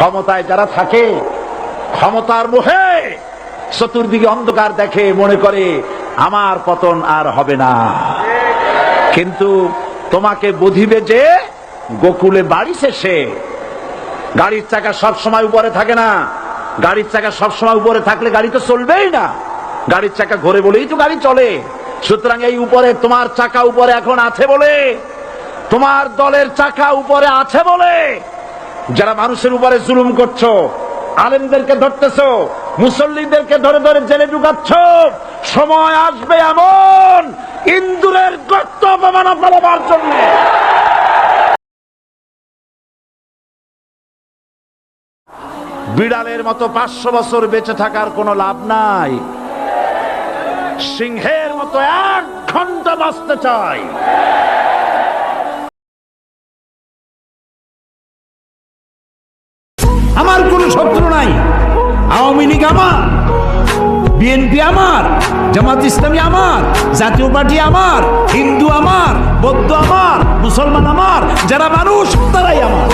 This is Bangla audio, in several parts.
ক্ষমতায় যারা থাকে, ক্ষমতার মোহে চতুর্দিকে অন্ধকার দেখে মনে করে, আমার পতন আর হবে না। কিন্তু তোমাকে বুঝিবে যে, গোকুলে বাড়ি শেষে গাড়ির চাকা সব সময় উপরে থাকে না। গাড়ির চাকা সব সময় উপরে থাকলে গাড়ি তো চলবেই না। গাড়ির চাকা ঘোরে বলেই তো গাড়ি চলে। সুতরাং এই উপরে তোমার চাকা উপরে এখন আছে বলে, তোমার দলের চাকা উপরে আছে বলে যারা মানুষের উপরে জুলুম করছ, আলেমদেরকে ধরতেছো, মুসল্লিদেরকে ধরে ধরে জেলে ঢুকাচ্ছ, সময় আসবে এমন ইন্দুরের গর্ত অপমানা ফেলাবার জন্য। বিড়ালের মতো পাঁচশো বছর বেঁচে থাকার কোনো লাভ নাই। সিংহের মতো এক ঘণ্টা বাঁচতে চাই। আওয়ামী লীগ আমার, বিএনপি আমার, জামাত ইসলামী আমার, জাতীয় পার্টি আমার, হিন্দু আমার, বৌদ্ধ আমার, মুসলমান আমার, যারা মানুষ তারাই আমার।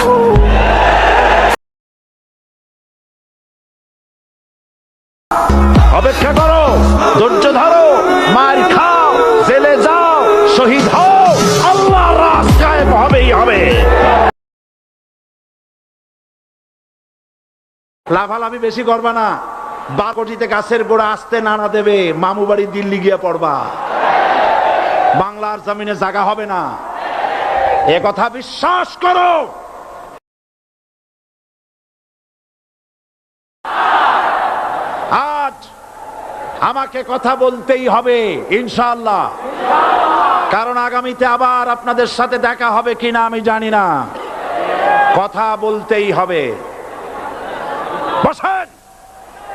লাফালাফি বেশি করবা না। বারকটিতে গাছের গোড়া আসতে নানা দেবে, মামু বাড়ি দিল্লি গিয়ে পড়বা। বাংলার জমিনে জায়গা হবে না। এ কথা বিশ্বাস করো। আজ আমাকে কথা বলতেই হবে ইনশাল্লাহ কারণ আগামীতে আবার আপনাদের সাথে দেখা হবে কিনা আমি জানি না। কথা বলতেই হবে।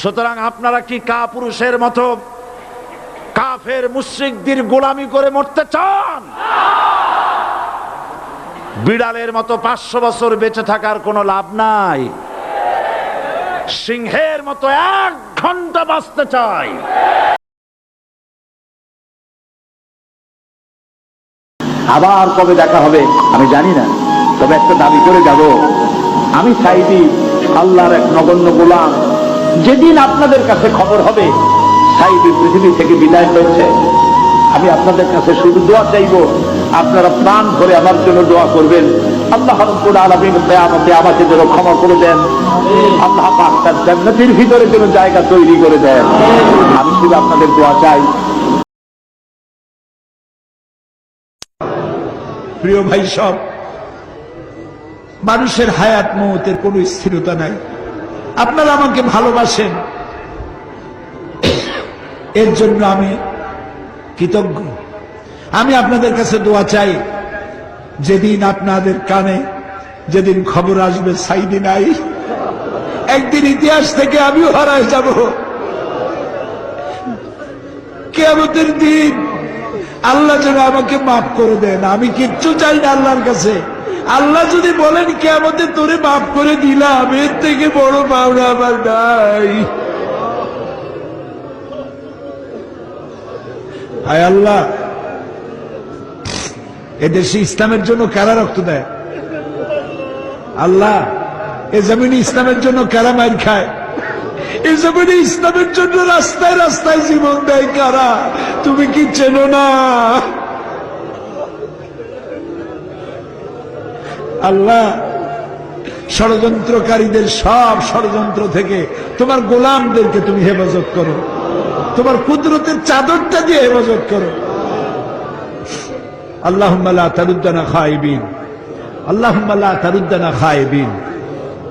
সুতরাং আপনারা কি কা পুরুষের মতো কাফের মুশ্রিকদের গোলামি করে মরতে চান? বিড়ালের মতো পাঁচশো বছর বেঁচে থাকার কোনো লাভ নাই। সিংহের মতো এক ঘণ্টা বাঁচতে চাই। আবার কবে দেখা হবে আমি জানি না, তবে একটা দাবি করে যাব। আমি সাইদি আল্লাহর এক নগণ্য গোলাম যেদিন আপনাদের কাছে খবর হবে সাইদি পৃথিবী থেকে বিদায় হয়েছে আমি আপনাদের কাছে শুধু দোয়া চাইব, আপনারা প্রাণ ধরে আমার জন্য দোয়া করবেন। আল্লাহ রব্বুল আলামিন কিয়ামতে আমাকে যেন ক্ষমা করে দেন। আল্লাহ পাক তার জান্নাতের ভিতরে যেন জায়গা তৈরি করে দেন। আমি শুধু আপনাদের দোয়া চাই। প্রিয় ভাই সব, মানুষের হায়াত মৌতের কোনো স্থিরতা নাই। আপনারা আমাকে ভালোবাসেন। এর জন্য আমি কৃতজ্ঞ। আমি আপনাদের কাছে দোয়া চাই, যেদিন আপনাদের কানে যেদিন খবর আসবে, সাইদি নাই। একদিন ইতিহাস থেকে আমিও হারায় যাব। কেমতের দিন আল্লাহ যেন আমাকে মাফ করে দেন। আমি কিচ্ছু চাই না আল্লাহর কাছে। আল্লাহ যদি বলেন কে আমাদের তোরে মাফ করে দিলাম, এর থেকে বড় পাওনা আমার নাই। হায় আল্লাহ, এদেশে ইসলামের জন্য কারা রক্ত দেয়? আল্লাহ, এ জমিনে ইসলামের জন্য কারা মার খায়? এ জমিনে ইসলামের জন্য রাস্তায় রাস্তায় জীবন দেয় কারা? তুমি কি চেনো না? আল্লাহ, ষড়যন্ত্রকারীদের সব ষড়যন্ত্র থেকে তোমার গোলামদেরকে তুমি হেফাজত করো। তোমার কুদরতের চাদরটা দিয়ে হেফাজত করো। আল্লাহ তারুদ্দানা খাইবিন। আল্লাহ তারুদ্দানা খাইবিন।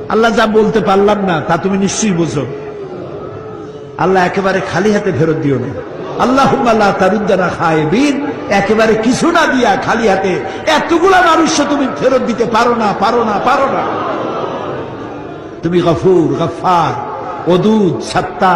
আল্লাহ যা বলতে পারলাম না, তা তুমি নিশ্চয়ই বোঝো। আল্লাহ একেবারে খালি হাতে ফেরত দিও না। আল্লাহ তারুদ্দানা খাইবিন। একেবারে কিছু না দিয়া খালি হাতে এতগুলা মানুষ তুমি ফেরত দিতে পারো না পারো না পারো না। তুমি গফুর গফার ওদুদ সত্তা